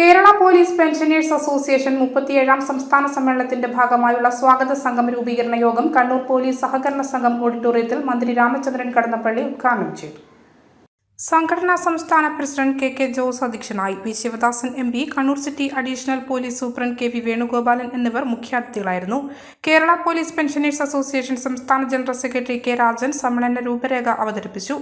Kerala police pensioners association മുപ്പത്തിയേഴാം സംസ്ഥാന സമ്മേളനത്തിന്റെ ഭാഗമായുള്ള സ്വാഗത സംഘം രൂപീകരണ യോഗം കണ്ണൂർ പോലീസ് സഹകരണ സംഘം ഓഡിറ്റോറിയത്തിൽ മന്ത്രി രാമചന്ദ്രൻ കടന്നപ്പള്ളി ഉദ്ഘാടനം ചെയ്തു. സംഘടനാ സംസ്ഥാന പ്രസിഡന്റ് കെ കെ ജോസ് അധ്യക്ഷനായി P Sivadasan M P Kannur city additional police superintendent K V Venugopalan എന്നിവർ മുഖ്യാതിഥികളായിരുന്നു. കേരള പോലീസ് പെൻഷനേഴ്സ് അസോസിയേഷൻ സംസ്ഥാന ജനറൽ സെക്രട്ടറി കെ രാജൻ സമ്മേളന രൂപരേഖ അവതരിപ്പിച്ചു.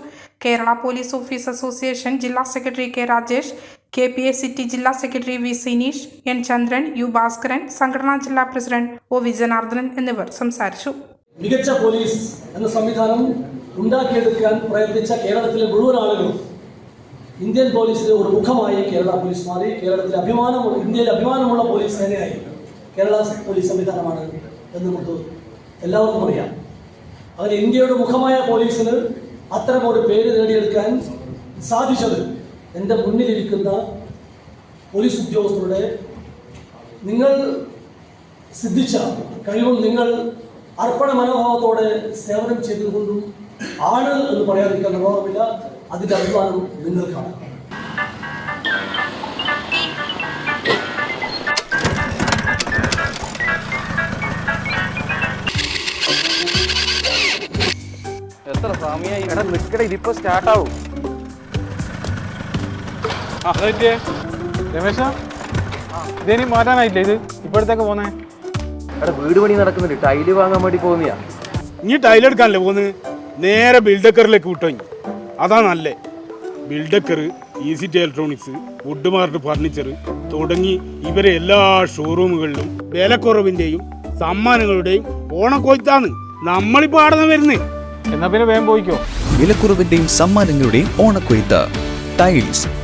കേരള പോലീസ് ഓഫീസ് അസോസിയേഷൻ ജില്ലാ secretary K Rajesh K P A city ജില്ലാ secretary V Sineesh N Chandran U Bhaskaran സംഘടനാ ജില്ലാ പ്രസിഡന്റ് ഒ വി ജനാർദ്ദനൻ എന്നിവർ സംസാരിച്ചു. മികച്ച പോലീസ് എന്ന സംവിധാനം ഉണ്ടാക്കിയെടുക്കാൻ പ്രയത്നിച്ച കേരളത്തിലെ മുഴുവൻ ആളുകളും ഇന്ത്യൻ പോലീസിലെ ഒരു മുഖമായി കേരള പോലീസ് മാറി. കേരളത്തിലെ അഭിമാനം ഇന്ത്യയിൽ അഭിമാനമുള്ള പോലീസ് സേനയായി കേരള പോലീസ് സംവിധാനമാണ് എന്ന് നമുക്ക് എല്ലാവർക്കും അറിയാം. അങ്ങനെ ഇന്ത്യയുടെ മുഖമായ പോലീസിന് ഒരു പേര് നേടിയെടുക്കാൻ സാധിച്ചത് എന്റെ മുന്നിലിരിക്കുന്ന പോലീസ് ഉദ്യോഗസ്ഥരുടെ നിങ്ങൾ സിദ്ധിച്ച കഴിവും നിങ്ങൾ അർപ്പണ മനോഭാവത്തോടെ സേവനം ചെയ്തുകൊണ്ടും ആണ് എന്ന് പറയാതിരിക്കാൻ നിർവാഹമില്ല അതിന്റെ അഭിമാനം നിങ്ങൾക്കാണ്. എത്ര സമയമായി ഇവിടെ നിൽക്കട ഇതിപ്പോ സ്റ്റാർട്ടാവും രമേശ? ഇതേനി മാറ്റാനായില്ലേ ഇത്? ഇപ്പോഴത്തേക്ക് പോന്നേ. എടാ വീട് പണി നടക്കുന്നുണ്ട്. ടൈൽ വാങ്ങാൻ വേണ്ടി പോകുന്നയാ. ഇനി ടൈലെടുക്കാനല്ലേ പോന്ന് നേരെ ബിൽഡക്കറിലേക്ക് വിട്ടോ ഇനി. അതാ നല്ലേ. ബിൽഡക്കർ easy electronics wood mart furniture തുടങ്ങി ഇവരെ എല്ലാ ഷോറൂമുകളിലും വിലക്കുറവിന്റെയും സമ്മാനങ്ങളുടെയും ഓണക്കൊയ്ത്താണ് നമ്മളിപ്പോ ആടുന്ന വരുന്നേ? എന്നാ പിന്നെ വേഗം പോയിക്കോ. വിലക്കുറവിന്റെയും സമ്മാനങ്ങളുടെയും ഓണക്കൊയ്ത്ത്. Tiles